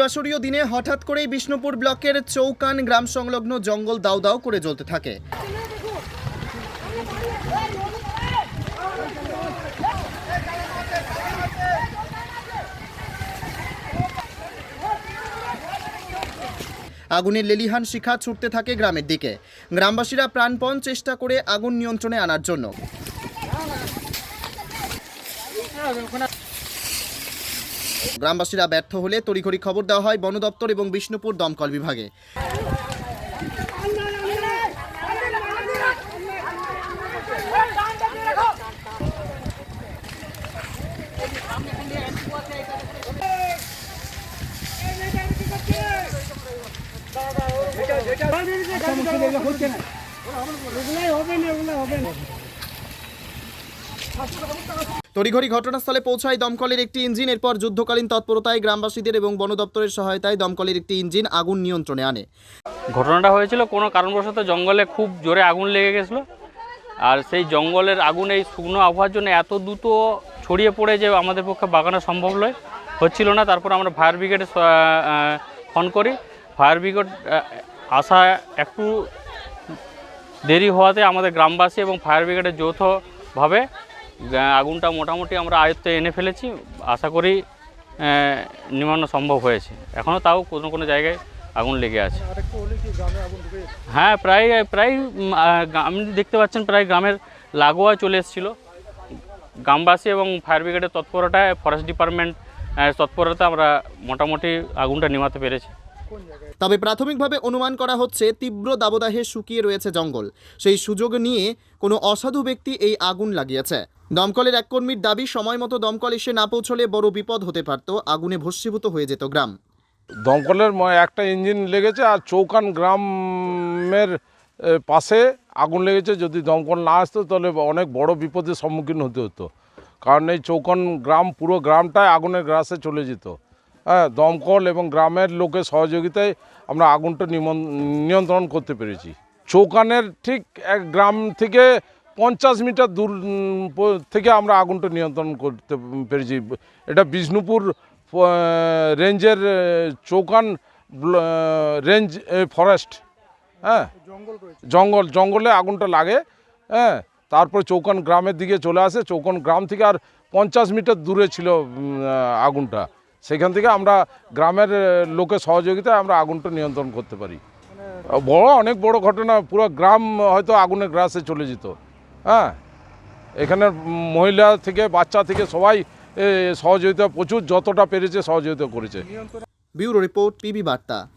নির্বাসরীয় দিনে হঠাৎ করেই বিষ্ণুপুর ব্লকের চৌকান গ্রাম সংলগ্ন জঙ্গল দাউ দাউ করে জ্বলতে থাকে। আগুনের লেলিহান শিখা ছুটতে থাকে গ্রামের দিকে। গ্রামবাসীরা প্রাণপণ চেষ্টা করে আগুন নিয়ন্ত্রণে আনার জন্য। গ্রামবাসীরা ব্যর্থ হলে তড়িঘড়ি খবর দেওয়া হয় বন দপ্তর এবং বিষ্ণুপুর দমকল বিভাগে। তড়িঘড়ি ঘটনাস্থলে পৌঁছায় দমকলের একটি ইঞ্জিন। এরপর যুদ্ধকালীন তৎপরতায় গ্রামবাসীদের এবং বন দপ্তরের সহায়তায় দমকলের একটি ইঞ্জিন আগুন নিয়ন্ত্রণে আনে। ঘটনাটা হয়েছিল, কোনো কারণবশত জঙ্গলে খুব জোরে আগুন লেগে গেছিল। আর সেই জঙ্গলের আগুন, এই শুকনো আবহাওয়ার জন্য এত দ্রুত ছড়িয়ে পড়ে যে আমাদের পক্ষে বাগানো সম্ভব নয়। হচ্ছিল না, তারপর আমরা ফায়ার ব্রিগেডে ফোন করি। ফায়ার ব্রিগেড আসা একটু দেরি হওয়াতে আমাদের গ্রামবাসী এবং ফায়ার ব্রিগেডের যৌথভাবে আগুনটা মোটামুটি আমরা আয়ত্তে এনে ফেলেছি, আশা করি নির্মাণ সম্ভব হয়েছে। এখনও তাও কোনো কোনো জায়গায় আগুন লেগে আছে। হ্যাঁ প্রায় প্রায় আপনি দেখতে পাচ্ছেন প্রায় গ্রামের লাগোয়া চলে এসেছিল। গ্রামবাসী এবং ফায়ার ব্রিগেডের তৎপরতায়, ফরেস্ট ডিপার্টমেন্ট তৎপরতা আমরা মোটামুটি আগুনটা নেভাতে পেরেছি। তবে প্রাথমিকভাবে অনুমান করা হচ্ছে তীব্র দাবদাহে শুকিয়ে রয়েছে জঙ্গল। সেই সুযোগ নিয়ে কোনো অসাধু ব্যক্তি এই আগুন লাগিয়েছে। দমকলের এক কর্মীর দাবি, সময় মতো দমকল এসে না পৌঁছলে বড় বিপদ হতে পারত, আগুনে ভস্মীভূত হয়ে যেত গ্রাম। দমকলের একটা ইঞ্জিন লেগেছে আর চৌকান গ্রামের পাশে আগুন লেগেছে। যদি দমকল না আসতো, তাহলে অনেক বড় বিপদের সম্মুখীন হতে হতো। কারণ এই চৌকান গ্রাম, পুরো গ্রামটাই আগুনের গ্রাসে চলে যেত। হ্যাঁ দমকল এবং গ্রামের লোকের সহযোগিতায় আমরা আগুনটা নিয়ন্ত্রণ করতে পেরেছি। চৌকানের ঠিক এক গ্রাম থেকে পঞ্চাশ মিটার দূর থেকে আমরা আগুনটা নিয়ন্ত্রণ করতে পেরেছি। এটা বিষ্ণুপুর রেঞ্জের চৌকান রেঞ্জ ফরেস্ট। হ্যাঁ? জঙ্গল জঙ্গলে আগুনটা লাগে। হ্যাঁ? তারপর চৌকান গ্রামের দিকে চলে আসে। চৌকান গ্রাম থেকে আর পঞ্চাশ মিটার দূরে ছিল আগুনটা। সেখান থেকে আমরা গ্রামের লোকের সহযোগিতায় আমরা আগুনটা নিয়ন্ত্রণ করতে পারি। বড় অনেক বড় ঘটনা। পুরো গ্রাম হয়তো আগুনের গ্রাসে চলে যেত। হ্যাঁ এখানের মহিলা থেকে, বাচ্চা থেকে সবাই সহযোগিতা, প্রচুর, যতটা পেরেছে সহযোগিতা করেছে। ব্যুরো রিপোর্ট টিভি বার্তা।